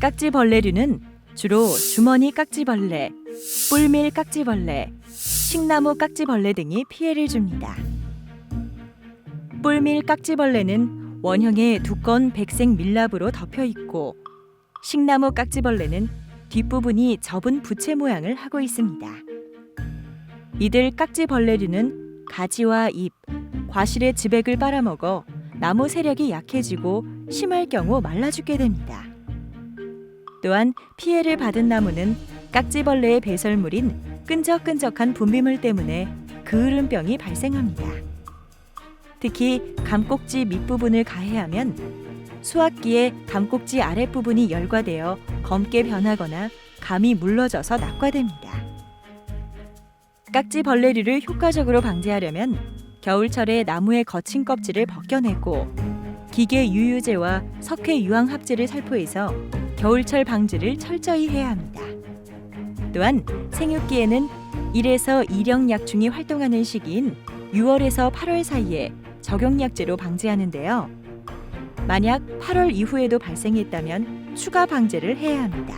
깍지벌레류는 주로 주머니 깍지벌레, 뿔밀 깍지벌레, 식나무 깍지벌레 등이 피해를 줍니다. 뿔밀 깍지벌레는 원형의 두꺼운 백색 밀랍으로 덮여 있고 식나무 깍지벌레는 뒷부분이 접은 부채 모양을 하고 있습니다. 이들 깍지벌레류는 가지와 잎, 과실의 즙액을 빨아먹어 나무 세력이 약해지고 심할 경우 말라 죽게 됩니다. 또한 피해를 받은 나무는 깍지벌레의 배설물인 끈적끈적한 분비물 때문에 그을음병이 발생합니다. 특히 감꼭지 밑부분을 가해하면 수확기에 감꼭지 아랫부분이 열과되어 검게 변하거나 감이 물러져서 낙과됩니다. 깍지벌레류를 효과적으로 방지하려면 겨울철에 나무의 거친 껍질을 벗겨내고 기계 유유제와 석회 유황 합제를 살포해서 겨울철 방지를 철저히 해야 합니다. 또한 생육기에는 1에서 2령 약충이 활동하는 시기인 6월에서 8월 사이에 적용약제로 방지하는데요. 만약 8월 이후에도 발생했다면 추가 방제를 해야 합니다.